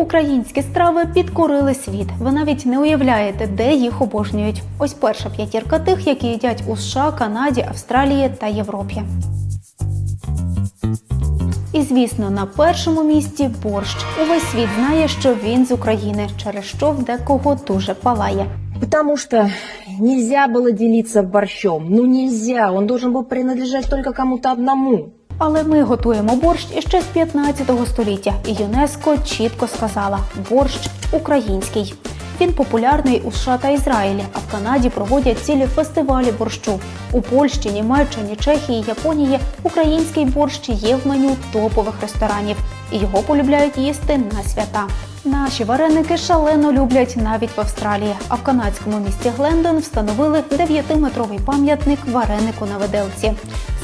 Українські страви підкорили світ. Ви навіть не уявляєте, де їх обожнюють. Ось перша п'ятірка тих, які їдять у США, Канаді, Австралії та Європі. І звісно, на першому місці борщ. Увесь світ знає, що він з України, через що в декого дуже палає. Потому что нельзя было делиться борщом. Ну нельзя, он должен был принадлежать только кому-то одному. Але ми готуємо борщ іще з 15 століття, і ЮНЕСКО чітко сказала: борщ український. Він популярний у США та Ізраїлі, а в Канаді проводять цілі фестивалі борщу. У Польщі, Німеччині, Чехії, Японії український борщ є в меню топових ресторанів, і його полюбляють їсти на свята. Наші вареники шалено люблять навіть в Австралії. А в канадському місті Глендон встановили 9-метровий пам'ятник варенику на виделці.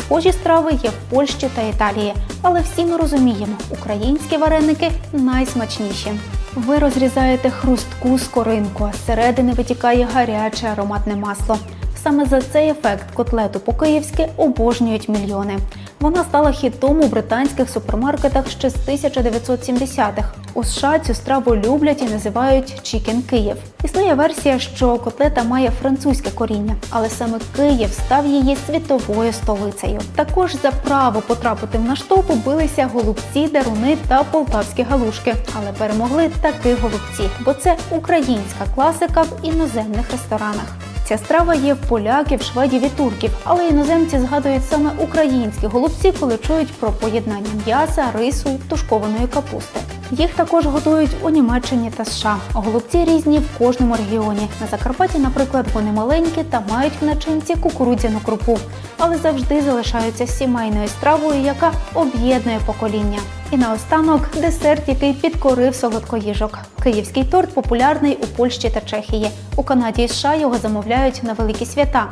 Схожі страви є в Польщі та Італії, але всі ми розуміємо, українські вареники найсмачніші. Ви розрізаєте хрустку скоринку, а зсередини витікає гаряче ароматне масло. Саме за цей ефект котлету по-київськи обожнюють мільйони. Вона стала хітом у британських супермаркетах ще з 1970-х. У США цю страву люблять і називають Чікен Київ. Існує версія, що котлета має французьке коріння, але саме Київ став її світовою столицею. Також за право потрапити в наш топ билися голубці, даруни та полтавські галушки, але перемогли таки голубці, бо це українська класика в іноземних ресторанах. Ця страва є в поляків, шведів і турків, але іноземці згадують саме українські голубці, коли чують про поєднання м'яса, рису, тушкованої капусти. Їх також готують у Німеччині та США. Голубці різні в кожному регіоні. На Закарпатті, наприклад, вони маленькі та мають в начинці кукурудзяну крупу, але завжди залишаються сімейною стравою, яка об'єднує покоління. І наостанок десерт, який підкорив солодкоїжок. Київський торт популярний у Польщі та Чехії. У Канаді і США його замовляють на великі свята.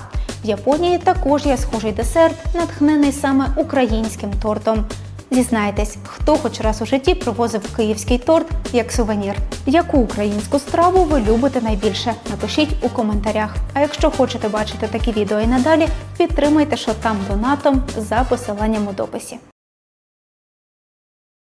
В Японії також є схожий десерт, натхнений саме українським тортом. Зізнайтесь, хто хоч раз у житті привозив київський торт як сувенір. Яку українську страву ви любите найбільше? Напишіть у коментарях. А якщо хочете бачити такі відео і надалі, підтримайте Шотам донатом за посиланням у дописі.